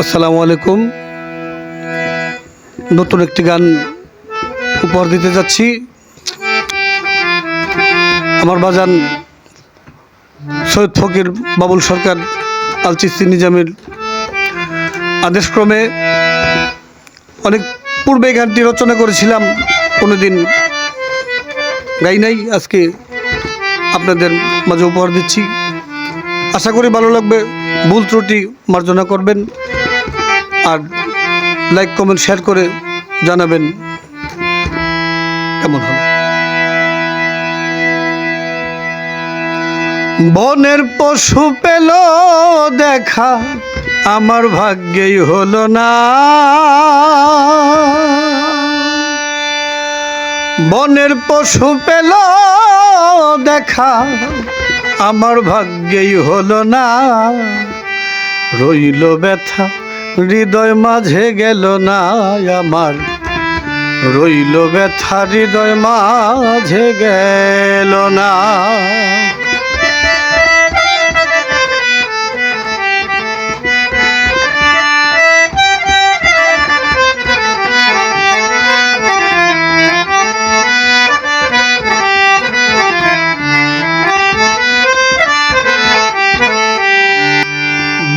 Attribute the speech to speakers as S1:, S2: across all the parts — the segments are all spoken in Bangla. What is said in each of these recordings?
S1: আসসালামু আলাইকুম। নতুন একটি গান উপহার দিতে যাচ্ছি। আমার বাজান সৈয়দ ফকির বাবুল সরকার আলচিস্তি নিজামের আদেশক্রমে অনেক পূর্বে গানটি রচনা করেছিলাম, কোনোদিন গাই নাই। আজকে আপনাদের মাঝে উপহার দিচ্ছি। আশা করি ভালো লাগবে, ভুল ত্রুটি মার্জনা করবেন। আর লাইক কমেন্ট শেয়ার করে জানাবেন। কেমন হবে? বনের পশু পেল দেখা, আমার ভাগ্যেই হলো না। বনের পশু পেল দেখা, আমার ভাগ্যেই হলো না। রইল ব্যথা হৃদয় মাঝে গেল না আমার। রইল ব্যথা হৃদয় মাঝে গেল না।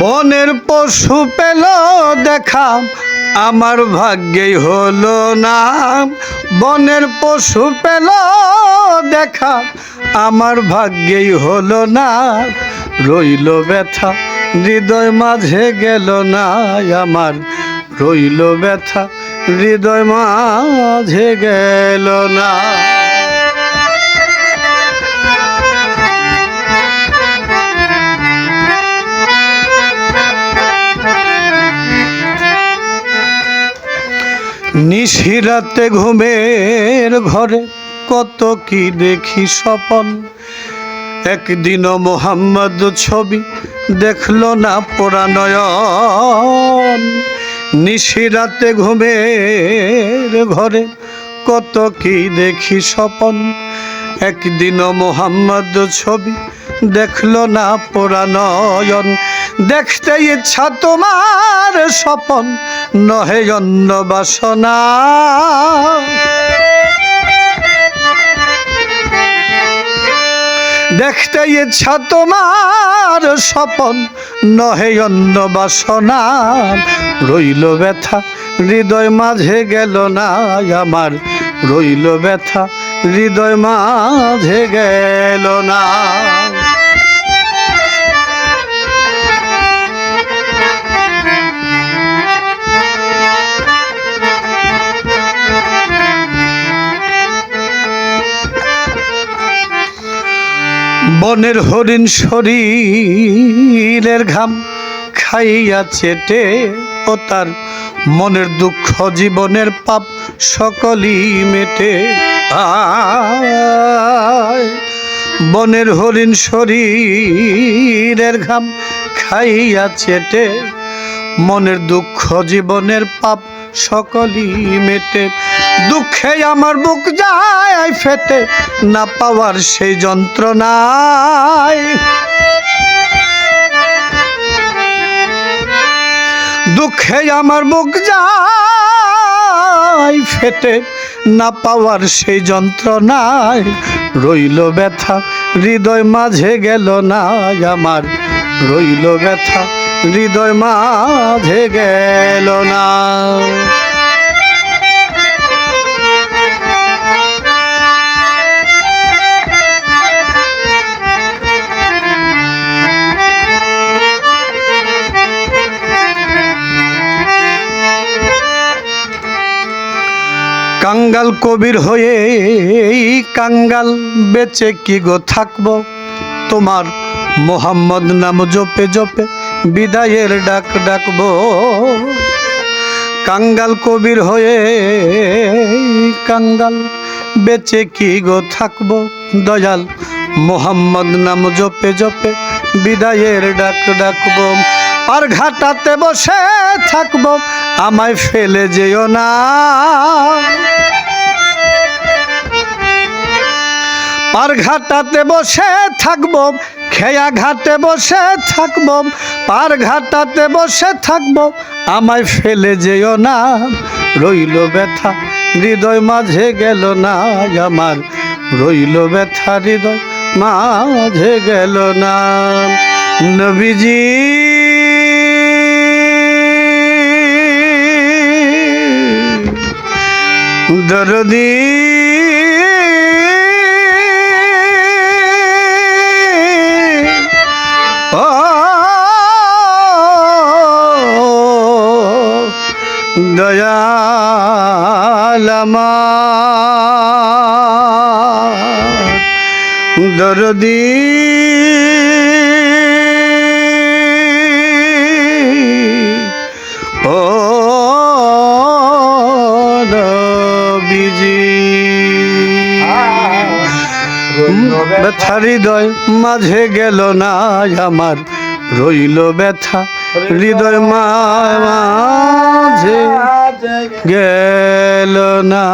S1: বনের পশু পেল দেখা, আমার ভাগ্যেই হলো না। বনের পশু পেল দেখা, আমার ভাগ্যেই হলো না। রইল ব্যথা, হৃদয় মাঝে গেল না। আমার রইল ব্যথা, হৃদয় মাঝে গেল না। নিশিরাতে ঘুমের ঘরে কত কি দেখি স্বপন। একদিনও মোহাম্মদ ছবি দেখল না পোড়ানয়ন নিশিরাতে ঘুমের ঘরে কত কি দেখি স্বপন। একদিনও মোহাম্মদ ছবি দেখল না পোড়ানয়ন দেখতে ইচ্ছা তোমার স্বপন, নহে অন্য বাসনা। দেখতে ইচ্ছা তোমার স্বপন, নহে অন্য বাসনা। রইল ব্যথা, হৃদয় মাঝে গেল না আমার। রইল ব্যথা, হৃদয় মাঝে গেল না। বনের হরিণ শরীরের ঘাম খাইয়া চেটে ও তার মনের দুঃখ জীবনের পাপ সকলই মেটে বনের হরিণ শরীরের ঘাম খাইয়া চেটে মনের দুঃখ জীবনের পাপ সকলই মেটে। দুঃখে আমার বুক যায় ফেটে, না পাওয়ার সেই যন্ত্রণায় দুঃখে আমার বুক যায় ফেটে, না পাওয়ার সেই যন্ত্রণায় রইল ব্যথা, হৃদয় মাঝে গেল না আমার। রইল ব্যথা হৃদয় মাঝে গেল না। কাঙ্গাল কবির হয়ে কাঙ্গাল বেচে কি গো থাকব? তোমার মোহাম্মদ নাম জপে জপে বিদায়ের ডাক ডাকবো। কাঙ্গাল কবির হয়ে কাঙ্গাল বেচে কি গো থাকব? দয়াল মোহাম্মদ নাম জপে জপে বিদায়ের ডাক ডাকবো। আর ঘাটাতে বসে থাকব, আমায় ফেলে যেও না। পার ঘাটাতে বসে থাকব, খেয়া ঘাটে বসে থাকব, পার ঘাটাতে বসে থাকব, আমায় ফেলে যেও না, রইল ব্যথা, হৃদয় মাঝে গেল না আমার, রইল ব্যথা, হৃদয় মাঝে গেল না। নবীজি দরদি দরদি। ও নবীজি ব্যথা হৃদয় মাঝে গেল না আমার। রইল ব্যথা হৃদয় মাঝে। গেল না।